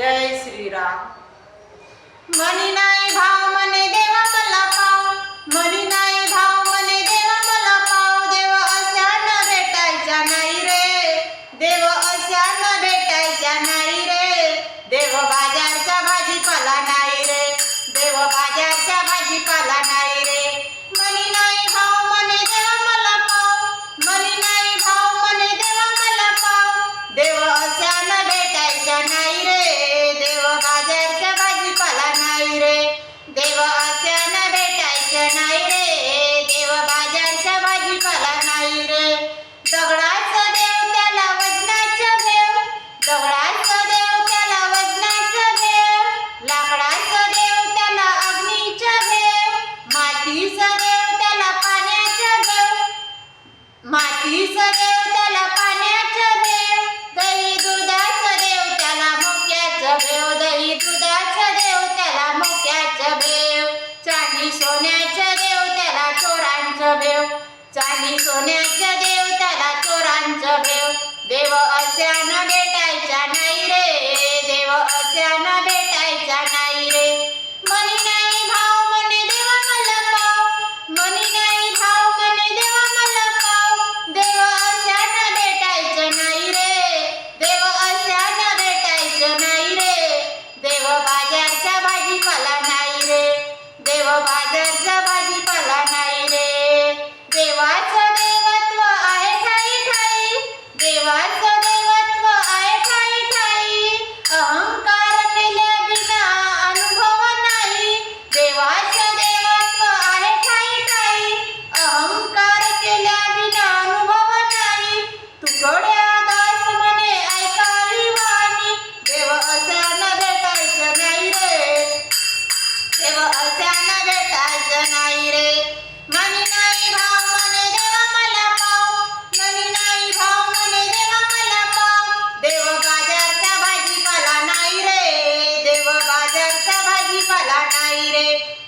जय श्रीराम। मनी नाही भाव मने देवा मला पाव। मनी नाही भाव मने देवा मला पाव। देव अशा न भेटायच्या नाही रे। देव अशा न भेटायच्या नाही रे। देव बाजारचा भाजीपाला नाही सोन्याच्या सोन्याचं देव त्याला चोरांचं भेव. चांदी सोन्याच्या देव त्याला चोरांचं भेव. देव अशा न aire.